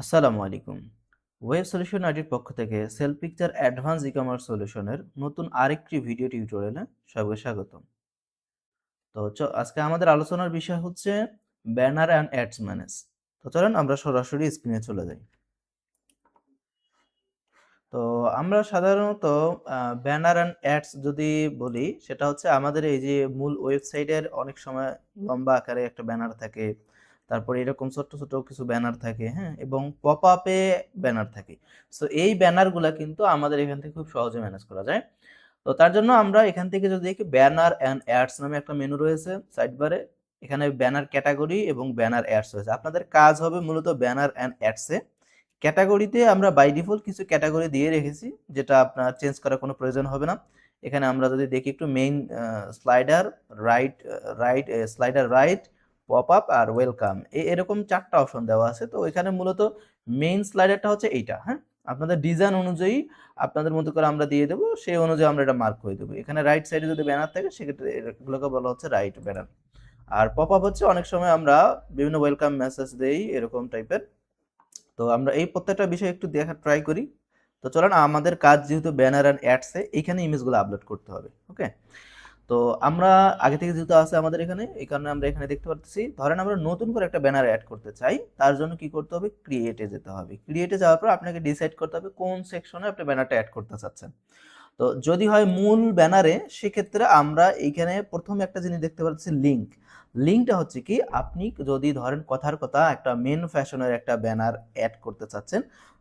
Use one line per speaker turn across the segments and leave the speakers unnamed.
আসসালামু আলাইকুম। Web solution আইডির পক্ষ থেকে sell picture advance e commerce সলিউশনের নতুন আরেকটি ভিডিও টিউটোরিয়ালে সবাইকে স্বাগতম। তো আজকে আমাদের আলোচনার বিষয় হচ্ছে ব্যানার অ্যান্ড অ্যাডস ম্যানেজ। তো চলেন আমরা সরাসরি স্ক্রিনে চলে যাই। তো আমরা সাধারণত ব্যানার অ্যান্ড অ্যাডস যদি বলি, সেটা হচ্ছে আমাদের এই যে মূল ওয়েবসাইটের অনেক সময় লম্বা আকারে একটা ব্যানার থাকে তারপরে এরকম ছোট্ট ছোট কিছু ব্যানার থাকে হ্যাঁ? এবং পপ আপে ব্যানার থাকে। সো এই ব্যানারগুলা কিন্তু আমাদের এখান থেকে খুব সহজে ম্যানেজ করা যায়। তো তার জন্য আমরা এখান থেকে যদি দেখি ব্যানার অ্যান্ড অ্যাডস নামে একটা মেনু রয়েছে সাইড বারে এখানে ব্যানার ক্যাটাগরি এবং ব্যানার অ্যাডস রয়েছে। আপনাদের কাজ হবে মূলত ব্যানার অ্যান্ড অ্যাডসে ক্যাটাগরিতে আমরা বাই ডিফল্ট কিছু ক্যাটাগরি দিয়ে রেখেছি, যেটা আপনার চেঞ্জ করার কোনো প্রয়োজন হবে না। এখানে আমরা যদি দেখি একটু main slider right right slider right pop up আর ওয়েলকাম। এরকম চারটা অপশন দেওয়া আছে। তো এখানে মূলত মেইন স্লাইডারটা হচ্ছে এইটা হ্যাঁ? আপনাদের ডিজাইন অনুযায়ী আপনাদের মতো করে আমরা দিয়ে দেবো, সেই অনুযায়ী আমরা এটা মার্ক করে দেবো। এখানে রাইট সাইডে যদি ব্যানার থাকে, সেক্ষেত্রে এগুলোকে বলা হচ্ছে রাইট ব্যানার আর পপ আপ হচ্ছে অনেক সময় আমরা বিভিন্ন ওয়েলকাম মেসেজ দেই, এরকম টাইপের তো আমরা এই প্রত্যেকটা বিষয় একটু দেখা ট্রাই করি। তো চলেন, আমাদের কাজ যেহেতু ব্যানার অ্যান্ড অ্যাডসে এখানে ইমেজগুলো আপলোড করতে হবে ওকে তো আমরা আগে থেকে যেহেতু আছে আমাদের এখানে, এই কারণে আমরা এখানে দেখতে পাচ্ছি ধরেন আমরা নতুন করে একটা ব্যানার অ্যাড করতে চাই, তার জন্য কি করতে হবে? ক্রিয়েটে যেতে হবে। ক্রিয়েটে যাওয়ার পর আপনাকে ডিসাইড করতে হবে কোন সেকশনে আপনি ব্যানারটা অ্যাড করতে চাচ্ছেন। তো যদি হয় মূল ব্যানারে সেক্ষেত্রে আমরা এইখানে প্রথমে একটা জিনিস দেখতে পাচ্ছি লিঙ্ক লিঙ্কটা হচ্ছে কি, আপনি যদি ধরেন কথার কথা একটা মেন ফ্যাশনের একটা ব্যানার অ্যাড করতে চাচ্ছেন,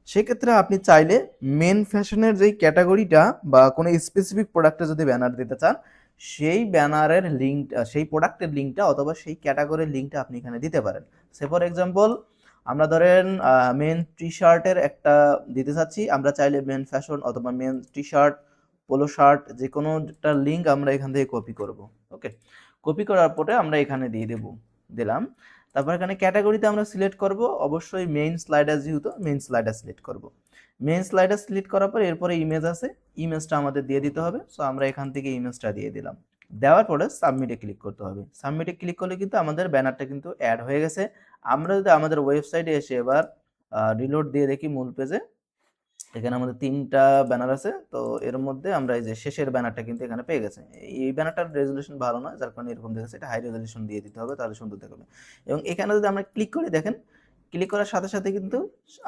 সেক্ষেত্রে আপনি চাইলে মেন ফ্যাশনের যেই ক্যাটাগরিটা বা কোনো স্পেসিফিক প্রোডাক্টে যদি ব্যানার দিতে চান সেই ব্যানারের লিঙ্ক সেই প্রোডাক্টের লিঙ্কটা অথবা সেই ক্যাটাগরির লিঙ্কটা আপনি এখানে দিতে পারেন। সে ফর এক্সাম্পল আমরা ধরেন মেন টি শার্টের একটা দিতে চাচ্ছি। আমরা চাইলে মেন ফ্যাশন অথবা men T shirt polo shirt যে কোনো একটা লিঙ্ক আমরা এখান থেকে কপি করব। ওকে কপি করার পরে আমরা এখানে দিয়ে দেব, দিলাম। তারপর এখানে ক্যাটাগরিতে আমরা সিলেক্ট করব। অবশ্যই মেইন স্লাইডার যেহেতু মেইন স্লাইডার সিলেক্ট করব। মেইন স্লাইডার সিলেক্ট করার পর এরপরে ইমেজ আছে। ইমেজটা আমাদের দিয়ে দিতে হবে। সো আমরা এখান থেকে ইমেজটা দিয়ে দিলাম। দেওয়ার পরে সাবমিটে ক্লিক করতে হবে। সাবমিটে ক্লিক করলে কিন্তু আমাদের ব্যানারটা কিন্তু অ্যাড হয়ে গেছে। আমরা যদি আমাদের ওয়েবসাইটে এসে এবার রিলোড দিয়ে দেখি মূল পেজে এখানে আমাদের তিনটা ব্যানার আছে, তো এর মধ্যে আমরা এই যে শেষের ব্যানারটা কিন্তু এখানে পেয়ে গেছে। এই ব্যানারটার রেজলিউশন ভালো নয় যার কারণে এরকম দেখেছে এটা হাই রেজলিউশন দিয়ে দিতে হবে, তাহলে সুন্দর দেখাবে। এবং এখানে যদি আমরা ক্লিক করে দেখেন ক্লিক করার সাথে সাথে কিন্তু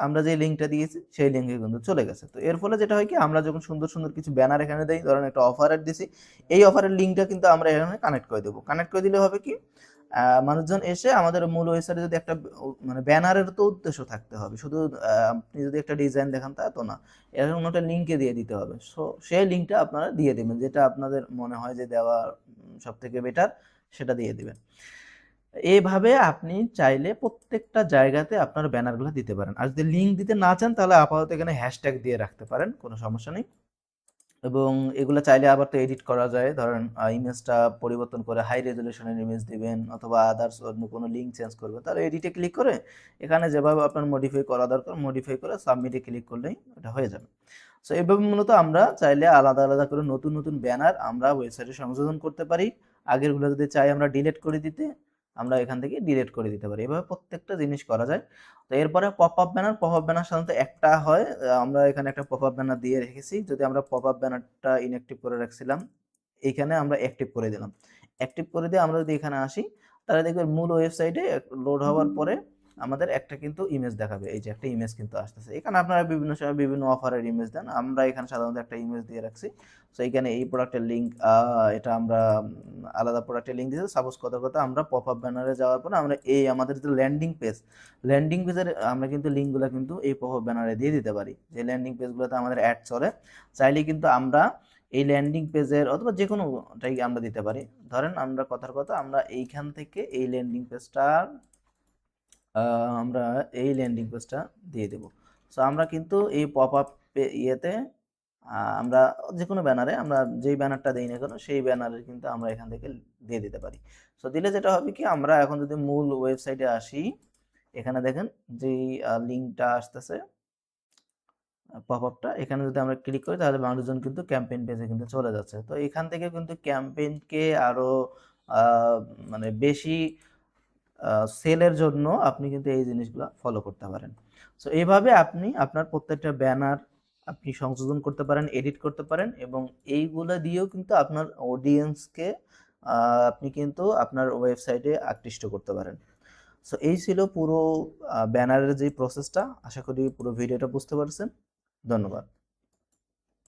আমরা যে লিঙ্কটা দিয়েছি, সেই লিঙ্কে কিন্তু চলে গেছে। তো এর ফলে যেটা হয় কি, আমরা যখন সুন্দর সুন্দর কিছু ব্যানার এখানে দিই, ধরেন একটা অফারের দিছি, এই অফারের লিঙ্কটা কিন্তু আমরা এখানে কানেক্ট করে দেবো। কানেক্ট করে দিলে হবে কি মানুষজন এসে আমাদের মূল ওয়েবসাইটে যদি একটা মানে ব্যানারের তো উদ্দেশ্য থাকতে হবে। শুধু আপনি যদি একটা ডিজাইন দেখান তা তো না। এরকম একটা লিঙ্কে দিয়ে দিতে হবে। সো সেই লিঙ্কটা আপনারা দিয়ে দেবেন, যেটা আপনাদের মনে হয় যে দেওয়া সব থেকে বেটার সেটা দিয়ে দেবেন। এইভাবে আপনি চাইলে প্রত্যেকটা জায়গাতে আপনার ব্যানারগুলো দিতে পারেন। আর যদি লিঙ্ক দিতে না চান, তাহলে আপাতত এখানে হ্যাশট্যাগ দিয়ে রাখতে পারেন, কোনো সমস্যা নেই। এবং এগুলো চাইলে আবার তো এডিট করা যায়। ধরেন ইমেজটা পরিবর্তন করে হাই রেজলিউশনের ইমেজ দিবেন অথবা আদার্স অন্য কোনো লিঙ্ক চেঞ্জ করবেন। তাহলে এডিটে ক্লিক করে এখানে যেভাবে আপনার মডিফাই করা দরকার মডিফাই করে সাবমিটে ক্লিক করলেই এটা হয়ে যাবে। সো এভাবে মূলত আমরা চাইলে আলাদা আলাদা করে নতুন নতুন ব্যানার আমরা ওয়েবসাইটে সংযোজন করতে পারি। আগেরগুলো যদি চাই আমরা ডিলিট করে দিতে আমরা এখান থেকে ডিলেট করে দিতে পারি। এভাবে প্রত্যেকটা জিনিস করা যায়। তো এরপরে pop up banner pop up banner সাধারণত একটা হয়। আমরা এখানে একটা পপ আপ ব্যানার দিয়ে রেখেছি। যদি আমরা পপ আপ ব্যানারটা ইনঅ্যাক্টিভ করে রাখছিলাম এইখানে আমরা অ্যাক্টিভ করে দিলাম। অ্যাক্টিভ করে দিয়ে আমরা যদি এখানে আসি তাহলে দেখবেন মূল ওয়েবসাইটে লোড হওয়ার পরে আমাদের একটা কিন্তু ইমেজ দেখাবে। এই যে একটা ইমেজ কিন্তু আসতেছে। এখানে আপনারা বিভিন্ন সময় বিভিন্ন অফারের ইমেজ দেন। আমরা এখানে সাধারণত একটা ইমেজ দিয়ে রাখছি। সো এইখানে এই প্রোডাক্টের লিঙ্ক এটা আমরা আলাদা প্রোডাক্টের লিঙ্ক দিয়েছি। সাপোজ কথা কথা আমরা পপ আপ ব্যানারে যাওয়ার পরে আমরা এই আমাদের যে ল্যান্ডিং পেজ ল্যান্ডিং পেজের আমরা কিন্তু লিঙ্কগুলো কিন্তু এই পপ আপ ব্যানারে দিয়ে দিতে পারি। যে ল্যান্ডিং পেজগুলোতে আমাদের অ্যাড চলে, চাইলে কিন্তু আমরা এই ল্যান্ডিং পেজের অথবা যে কোনোটাই আমরা দিতে পারি। ধরেন আমরা কথার কথা, আমরা এইখান থেকে এই ল্যান্ডিং পেজটার আমরা এই ল্যান্ডিং পেজটা দিয়ে দেব। সো আমরা কিন্তু এই পপ আপ ইয়েতে আমরা যে কোনো ব্যানারে আমরা যেই ব্যানারটা দিই না কেন সেই ব্যানারে কিন্তু আমরা এখান থেকে দিয়ে দিতে পারি। সো দিলে যেটা হবে কি আমরা এখন যদি মূল ওয়েবসাইটে আসি এখানে দেখেন যেই লিঙ্কটা আসতেছে পপ আপটা এখানে যদি আমরা ক্লিক করি তাহলে মানুষজন কিন্তু ক্যাম্পেইন পেজে কিন্তু চলে যাচ্ছে। তো এখান থেকে কিন্তু ক্যাম্পেইনকে আরও আহ, মানে বেশি সেলের জন্য আপনি কিন্তু এই জিনিসগুলো ফলো করতে পারেন। সো এইভাবে আপনি আপনার প্রত্যেকটা ব্যানার আপনি সংশোধন করতে পারেন এডিট করতে পারেন এবং এইগুলো দিয়েও কিন্তু আপনার অডিয়েন্সকে আপনি কিন্তু আপনার ওয়েবসাইটে আকৃষ্ট করতে পারেন। সো এই ছিল পুরো ব্যানারের যে প্রসেসটা আশা করি পুরো ভিডিওটা বুঝতে পারছেন। ধন্যবাদ।